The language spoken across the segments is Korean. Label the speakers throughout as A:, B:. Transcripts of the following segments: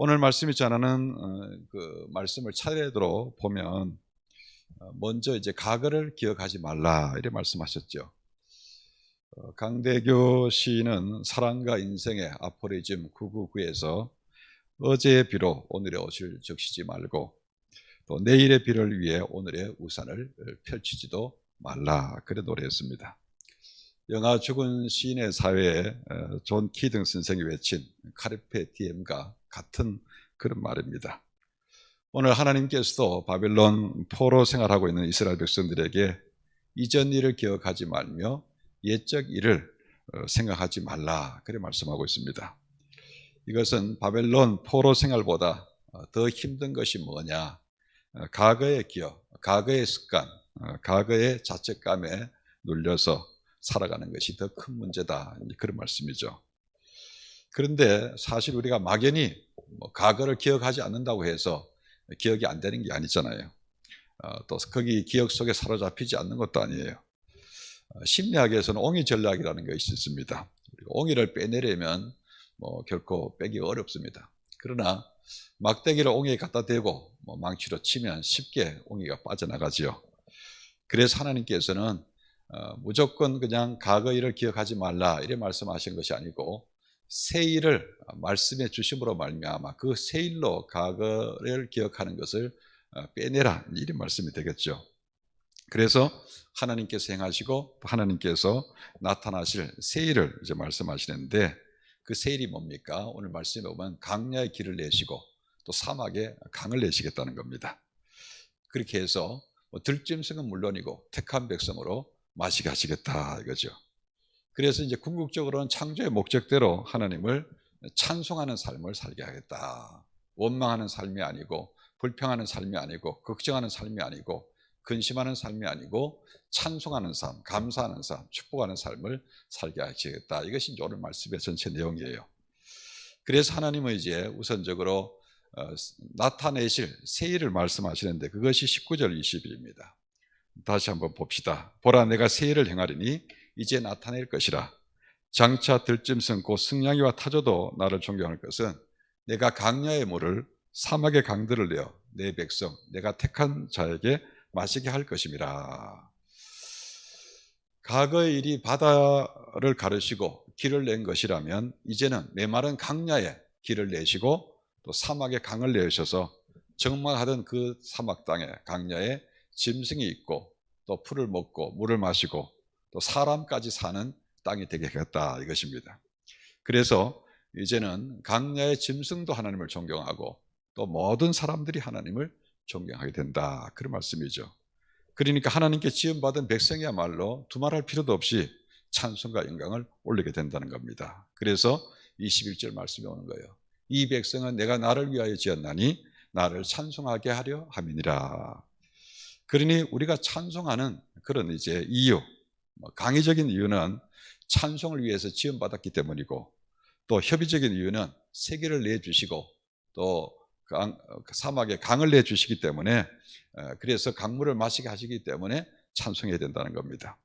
A: 오늘 말씀이 전하는 어, 그 말씀을 차례대로 보면 어, 먼저 이제 과거를 기억하지 말라 이렇게 말씀하셨죠. 어, 강대교 시인은 사랑과 인생의 아포리즘 999에서 어제의 비로 오늘의 옷을 적시지 말고 또 내일의 비를 위해 오늘의 우산을 펼치지도 말라 그래 노래했습니다. 영화 죽은 시인의 사회에 어, 존 키등 선생이 외친 카르페 디엠과 같은 그런 말입니다. 오늘 하나님께서도 바벨론 포로 생활하고 있는 이스라엘 백성들에게 이전 일을 기억하지 말며 옛적 일을 어, 생각하지 말라 그렇게 말씀하고 있습니다. 이것은 바벨론 포로 생활보다 어, 더 힘든 것이 뭐냐? 과거의 기억, 과거의 습관, 과거의 자책감에 눌려서 살아가는 것이 더 큰 문제다. 그런 말씀이죠. 그런데 사실 우리가 막연히 뭐 과거를 기억하지 않는다고 해서 기억이 안 되는 게 아니잖아요. 어, 또 거기 기억 속에 사로잡히지 않는 것도 아니에요. 어, 심리학에서는 옹이 전략이라는 것이 있습니다. 옹이를 빼내려면 뭐 결코 빼기 어렵습니다. 그러나 막대기를 옹이에 갖다 대고 뭐 망치로 치면 쉽게 옹이가 빠져나가지요. 그래서 하나님께서는 어, 무조건 그냥 과거 일을 기억하지 말라 이래 말씀하신 것이 아니고 새 일을 말씀해 주심으로 말미암아 그 새 일로 과거를 기억하는 것을 어, 빼내라 이런 말씀이 되겠죠. 그래서 하나님께서 행하시고 하나님께서 나타나실 새 일을 이제 말씀하시는데 그새 일이 뭡니까? 오늘 말씀에 보면 강야의 길을 내시고 또 사막에 강을 내시겠다는 겁니다. 그렇게 해서 뭐 들짐승은 물론이고 택한 백성으로 마시게 하시겠다 이거죠. 그래서 이제 궁극적으로는 창조의 목적대로 하나님을 찬송하는 삶을 살게 하겠다. 원망하는 삶이 아니고 불평하는 삶이 아니고 걱정하는 삶이 아니고 근심하는 삶이 아니고 찬송하는 삶, 감사하는 삶, 축복하는 삶을 살게 하시겠다. 이것이 오늘 말씀의 전체 내용이에요. 그래서 하나님은 이제 우선적으로 어, 나타내실 새 일을 말씀하시는데 그것이 19절 20일입니다. 다시 한번 봅시다. 보라 내가 새 일을 행하리니 이제 나타낼 것이라. 장차 들짐승 곧 승냥이와 타조도 나를 존경할 것은 내가 강야의 물을 사막의 강들을 내어 내 백성 내가 택한 자에게 마시게 할 것임이라. 과거의 일이 바다를 가르시고 길을 낸 것이라면 이제는 메마른 강야에 길을 내시고 또 사막에 강을 내셔서 정말 하던 그 사막 땅에 강야에 짐승이 있고 또 풀을 먹고 물을 마시고 또 사람까지 사는 땅이 되겠다 이것입니다. 그래서 이제는 강야의 짐승도 하나님을 존경하고 또 모든 사람들이 하나님을 존경하게 된다. 그런 말씀이죠. 그러니까 하나님께 지음받은 백성이야말로 두말할 필요도 없이 찬송과 영광을 올리게 된다는 겁니다. 그래서 21절 말씀이 오는 거예요. 이 백성은 내가 나를 위하여 지었나니 나를 찬송하게 하려 함이니라. 그러니 우리가 찬송하는 그런 이제 이유, 뭐 강의적인 이유는 찬송을 위해서 지원받았기 때문이고 또 협의적인 이유는 세계를 내주시고 또 강, 사막에 강을 내주시기 때문에 그래서 강물을 마시게 하시기 때문에 찬송해야 된다는 겁니다.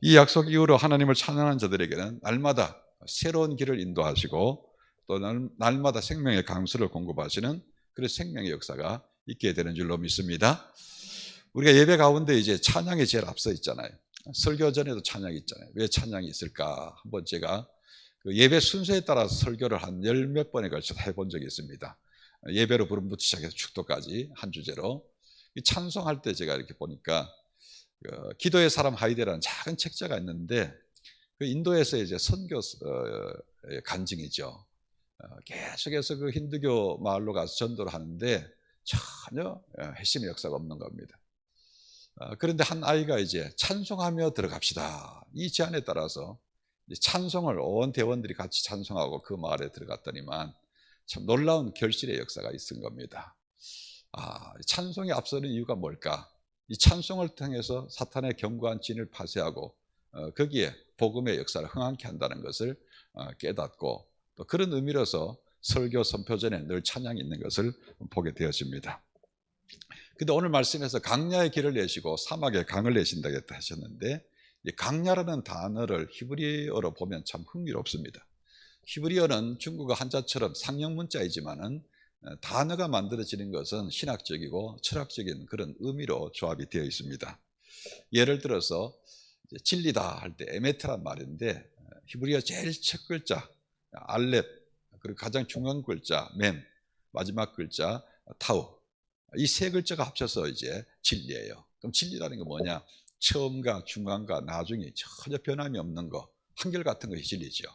A: 이 약속 이후로 하나님을 찬양하는 자들에게는 날마다 새로운 길을 인도하시고 또 날 마다 생명의 강수를 공급하시는 그런 생명의 역사가 있게 되는 줄로 믿습니다. 우리가 예배 가운데 이제 찬양이 제일 앞서 있잖아요. 설교 전에도 찬양이 있잖아요. 왜 찬양이 있을까? 한번 제가 그 예배 순서에 따라서 설교를 한 열 몇 번에 걸쳐서 해본 적이 있습니다. 예배로 부름부터 시작해서 축도까지 한 주제로 찬송할 때 제가 이렇게 보니까 그 기도의 사람 하이데라는 작은 책자가 있는데 그 인도에서 이제 선교 어, 간증이죠. 어, 계속해서 그 힌두교 마을로 가서 전도를 하는데 전혀 핵심의 역사가 없는 겁니다. 어, 그런데 한 아이가 이제 찬송하며 들어갑시다. 이 제안에 따라서 찬송을 온 대원들이 같이 찬송하고 그 마을에 들어갔더니만 참 놀라운 결실의 역사가 있은 겁니다. 아, 찬송이 앞서는 이유가 뭘까? 이 찬송을 통해서 사탄의 견고한 진을 파쇄하고 어, 거기에 복음의 역사를 흥황케 한다는 것을 어, 깨닫고 또 그런 의미로서 설교 선포전에 늘 찬양이 있는 것을 보게 되었습니다. 근데 오늘 말씀에서 강야의 길을 내시고 사막에 강을 내신다고 하셨는데 강야라는 단어를 히브리어로 보면 참 흥미롭습니다. 히브리어는 중국어 한자처럼 상형 문자이지만은 어, 단어가 만들어지는 것은 신학적이고 철학적인 그런 의미로 조합이 되어 있습니다. 예를 들어서 진리다 할 때 에메트란 말인데 어, 히브리어 제일 첫 글자 알렙 그리고 가장 중간 글자 mem 마지막 글자 타우 이 세 글자가 합쳐서 이제 진리예요. 그럼 진리라는 게 뭐냐? 처음과 중간과 나중에 전혀 변함이 없는 거 한결같은 것이 진리죠.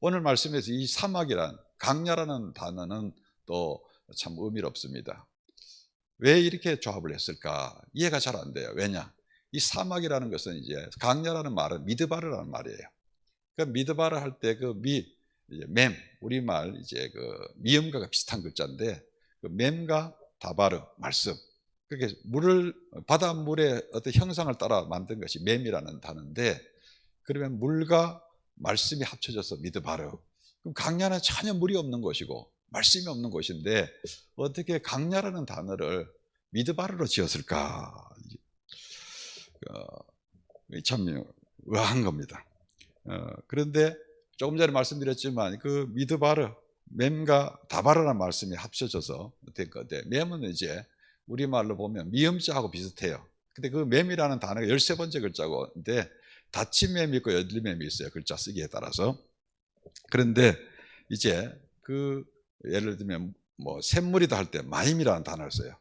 A: 오늘 말씀에서 이 사막이란 강야라는 단어는 또 참 의미롭습니다. 왜 이렇게 조합을 했을까? 이해가 잘 안 돼요. 왜냐? 이 사막이라는 것은 이제 강야라는 말은 미드바르라는 말이에요. 그 미드바르 할 때 그 미, 맴, 우리말 이제 그 미음과 비슷한 글자인데 그 맴과 다바르, 말씀. 그게 물을, 바닷물의 어떤 형상을 따라 만든 것이 맴이라는 단어인데 그러면 물과 말씀이 합쳐져서 미드바르. 그럼 강야는 전혀 물이 없는 곳이고 말씀이 없는 곳인데 어떻게 강야라는 단어를 미드바르로 지었을까? 어, 참 의아한 겁니다. 어, 그런데 조금 전에 말씀드렸지만 그 미드바르, mem과 다바르라는 말씀이 합쳐져서 된 건데 mem은 이제 우리말로 보면 미음자하고 비슷해요. 근데 그 mem이라는 단어가 13번째 글자고인데 닫힌 맴이 있고 열린 맴이 있어요. 글자 쓰기에 따라서. 그런데 이제 그 예를 들면 뭐 샘물이다 할 때 마임이라는 단어를 써요.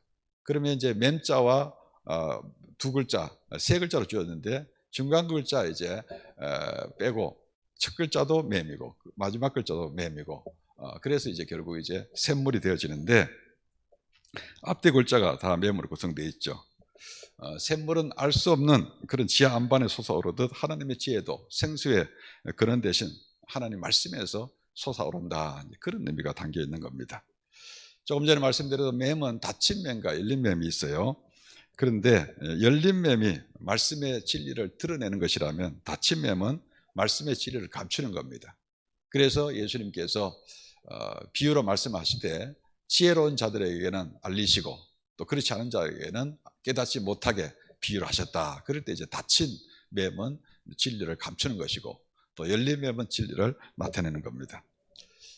A: 그러면 이제 맴자와 어, 두 글자, 세 글자로 줄였는데 중간 글자 이제 어, 빼고 첫 글자도 맴이고 마지막 글자도 맴이고 어, 그래서 이제 결국 이제 샘물이 되어지는데 앞뒤 글자가 다 맴으로 구성되어 있죠. 어, 샘물은 알 수 없는 그런 지하 안반에 솟아오르듯 하나님의 지혜도 생수의 그런 대신 하나님 말씀에서 솟아오른다 그런 의미가 담겨 있는 겁니다. 조금 전에 말씀드렸던 맴은 닫힌 맴과 열린 맴이 있어요. 그런데 열린 맴이 말씀의 진리를 드러내는 것이라면 닫힌 맴은 말씀의 진리를 감추는 겁니다. 그래서 예수님께서 어, 비유로 말씀하시되 지혜로운 자들에게는 알리시고 또 그렇지 않은 자에게는 깨닫지 못하게 비유를 하셨다. 그럴 때 이제 닫힌 맴은 진리를 감추는 것이고 또 열린 맴은 진리를 나타내는 겁니다.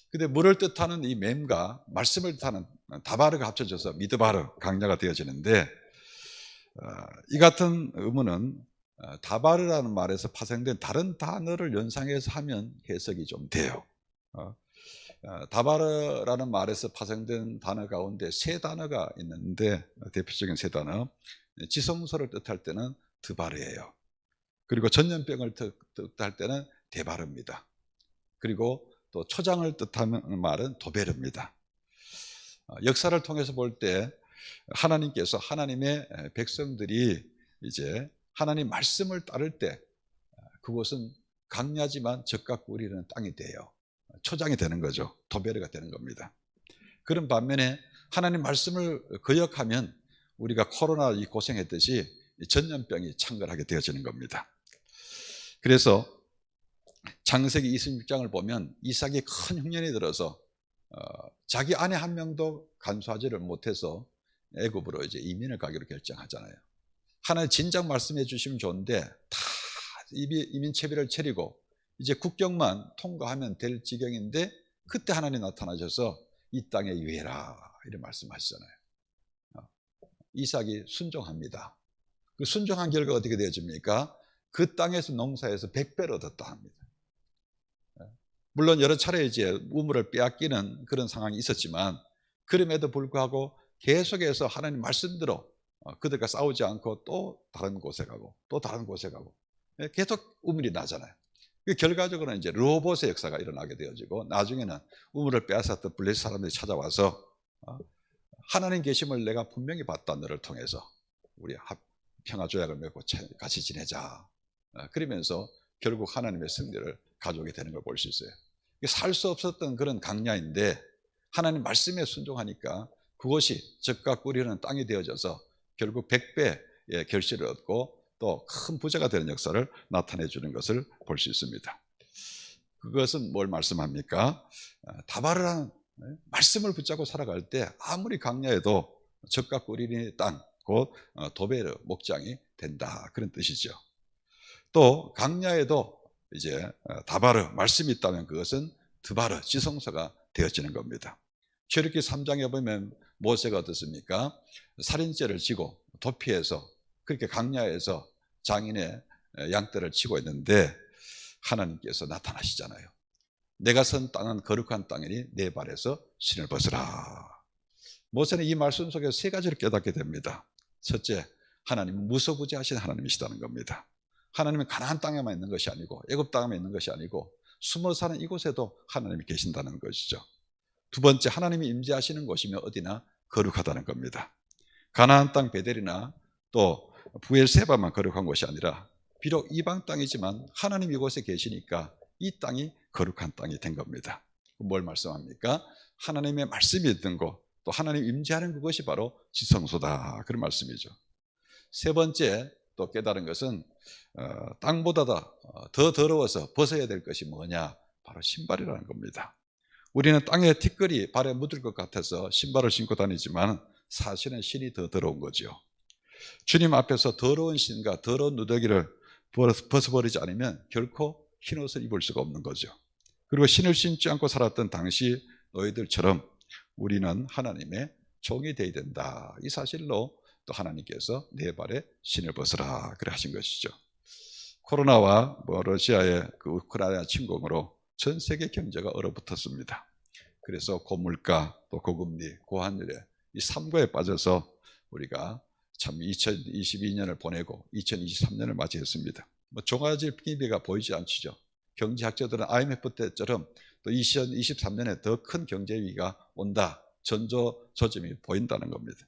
A: 근데 물을 뜻하는 이 맴과 말씀을 뜻하는 다바르가 합쳐져서 미드바르 강야가 되어지는데 어, 이 같은 의문은 어, 다바르라는 말에서 파생된 다른 단어를 연상해서 하면 해석이 좀 돼요. 어, 다바르라는 말에서 파생된 단어 가운데 세 단어가 있는데 대표적인 세 단어 지성소를 뜻할 때는 드바르예요. 그리고 전염병을 뜻할 때는 대바르입니다. 그리고 또 초장을 뜻하는 말은 도베르입니다. 역사를 통해서 볼 때 하나님께서 하나님의 백성들이 이제 하나님 말씀을 따를 때 그곳은 강야지만 적과 꿀이는 땅이 돼요. 초장이 되는 거죠. 도베르가 되는 겁니다. 그런 반면에 하나님 말씀을 거역하면 우리가 코로나 이 고생했듯이 전염병이 창궐하게 되어지는 겁니다. 그래서 창세기 26장을 보면 이삭이 큰 흉년이 들어서 어, 자기 아내 한 명도 간수하지를 못해서 애굽으로 이제 이민을 가기로 결정하잖아요. 하나님 진작 말씀해 주시면 좋은데 다 이민 채비를 차리고 이제 국경만 통과하면 될 지경인데 그때 하나님 나타나셔서 이 땅에 유해라 이런 말씀하시잖아요. 어, 이삭이 순종합니다. 그 순종한 결과 어떻게 되어집니까? 그 땅에서 농사에서 백배를 얻었다 합니다. 어, 물론 여러 차례 이제 우물을 빼앗기는 그런 상황이 있었지만 그럼에도 불구하고 계속해서 하나님 말씀대로 어, 그들과 싸우지 않고 또 다른 곳에 가고 또 다른 곳에 가고 예, 계속 우물이 나잖아요. 그 결과적으로는 이제 로봇의 역사가 일어나게 되어지고 나중에는 우물을 빼앗았던 블레스 사람들이 찾아와서 어, 하나님 계심을 내가 분명히 봤다 너를 통해서 우리 평화 조약을 맺고 같이 지내자. 어, 그러면서 결국 하나님의 승리를 가져오게 되는 걸 볼 수 있어요. 살 수 없었던 그런 강야인데 하나님 말씀에 순종하니까 그것이 적과 꿀이는 땅이 되어져서 결국 백배의 결실을 얻고 또 큰 부자가 되는 역사를 나타내 주는 것을 볼 수 있습니다. 그것은 뭘 말씀합니까? 아, 다바르라는 네, 말씀을 붙잡고 살아갈 때 아무리 강야해도 적과 꿀이니 땅, 곧 어, 도베르 목장이 된다 그런 뜻이죠. 또 강야에도 이제 어, 다바르 말씀이 있다면 그것은 드바르 지성소가 되어지는 겁니다. 출애굽기 3장에 보면 모세가 어떻습니까? 살인죄를 지고 도피해서 그렇게 강야에서 장인의 양떼를 치고 있는데 하나님께서 나타나시잖아요. 내가 선 땅은 거룩한 땅이니 내 발에서 신을 벗으라. 모세는 이 말씀 속에 세 가지를 깨닫게 됩니다. 첫째, 하나님은 무소부지하신 하나님이시다는 겁니다. 하나님은 가나안 땅에만 있는 것이 아니고 애굽 땅에만 있는 것이 아니고 숨어 사는 이곳에도 하나님이 계신다는 것이죠. 두 번째, 하나님이 임재하시는 곳이며 어디나 거룩하다는 겁니다. 가나안 땅 베델이나 또 부엘세바만 거룩한 곳이 아니라 비록 이방 땅이지만 하나님 이곳에 계시니까 이 땅이 거룩한 땅이 된 겁니다. 뭘 말씀합니까? 하나님의 말씀이 있던 곳, 또 하나님 임재하는 그것이 바로 지성소다. 그런 말씀이죠. 세 번째 또 깨달은 것은 어, 땅보다 더, 더 더러워서 벗어야 될 것이 뭐냐? 바로 신발이라는 겁니다. 우리는 땅에 티끌이 발에 묻을 것 같아서 신발을 신고 다니지만 사실은 신이 더 더러운 거죠. 주님 앞에서 더러운 신과 더러운 누더기를 벗어버리지 않으면 결코 흰 옷을 입을 수가 없는 거죠. 그리고 신을 신지 않고 살았던 당시 너희들처럼 우리는 하나님의 종이 되어야 된다. 이 사실로 또 하나님께서 내 발에 신을 벗으라 그래 하신 것이죠. 코로나와 뭐 러시아의 그 우크라이나 침공으로 전 세계 경제가 얼어붙었습니다. 그래서 고물가 또 고금리 고환율에 이 삼고에 빠져서 우리가 참 2022년을 보내고 2023년을 맞이했습니다. 뭐 종아질 기미가 보이지 않죠. 경제학자들은 IMF 때처럼 또 2023년에 더 큰 경제 위기가 온다. 전조 조짐이 보인다는 겁니다.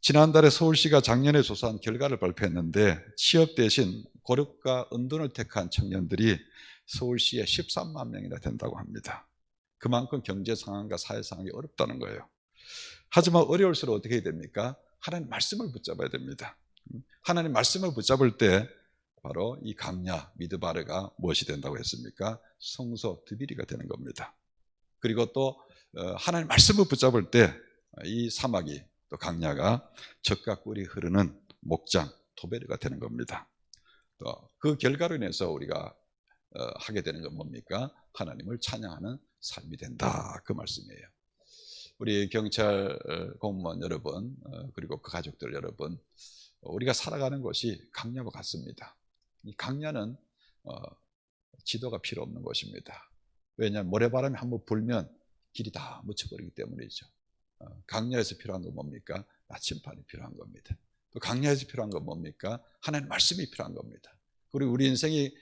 A: 지난달에 서울시가 작년에 조사한 결과를 발표했는데 취업 대신 고력과 은둔을 택한 청년들이 서울시에 13만 명이나 된다고 합니다. 그만큼 경제 상황과 사회 상황이 어렵다는 거예요. 하지만 어려울수록 어떻게 해야 됩니까? 하나님 말씀을 붙잡아야 됩니다. 하나님 말씀을 붙잡을 때 바로 이 강야 미드바르가 무엇이 된다고 했습니까? 성소 드비리가 되는 겁니다. 그리고 또 어, 하나님 말씀을 붙잡을 때 이 사막이 또 강야가 적과 꿀이 흐르는 목장 토베르가 되는 겁니다. 또 그 결과로 인해서 우리가 어, 하게 되는 건 뭡니까? 하나님을 찬양하는 삶이 된다. 그 말씀이에요. 우리 경찰 어, 공무원 여러분 그리고 그 가족들 여러분 우리가 살아가는 곳이 강야와 같습니다. 이 강야는 지도가 필요 없는 곳입니다. 왜냐하면 모래바람이 한번 불면 길이 다 묻혀버리기 때문이죠. 어, 강야에서 필요한 건 뭡니까? 나침판이 필요한 겁니다. 또 강야에서 필요한 건 뭡니까? 하나님 말씀이 필요한 겁니다. 그리고 우리 인생이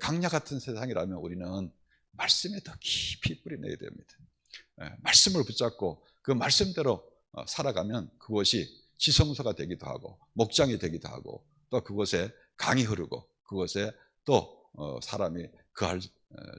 A: 강야 같은 세상이라면 우리는 말씀에 더 깊이 뿌리내야 됩니다. 말씀을 붙잡고 그 말씀대로 어, 살아가면 그것이 지성소가 되기도 하고 목장이 되기도 하고 또 그곳에 강이 흐르고 그곳에 또 어, 사람이 그할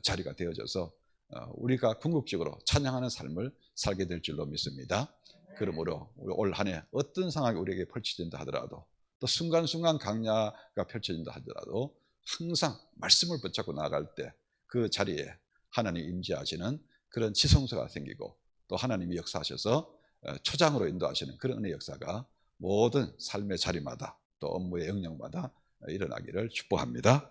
A: 자리가 되어져서 어, 우리가 궁극적으로 찬양하는 삶을 살게 될 줄로 믿습니다. 그러므로 올 한 해 어떤 상황이 우리에게 펼쳐진다 하더라도 또 순간순간 강야가 펼쳐진다 하더라도 항상 말씀을 붙잡고 나아갈 때 그 자리에 하나님 임재하시는 그런 지성소가 생기고 또 하나님이 역사하셔서 어, 초장으로 인도하시는 그런 은혜 역사가 모든 삶의 자리마다 또 업무의 영역마다 일어나기를 축복합니다.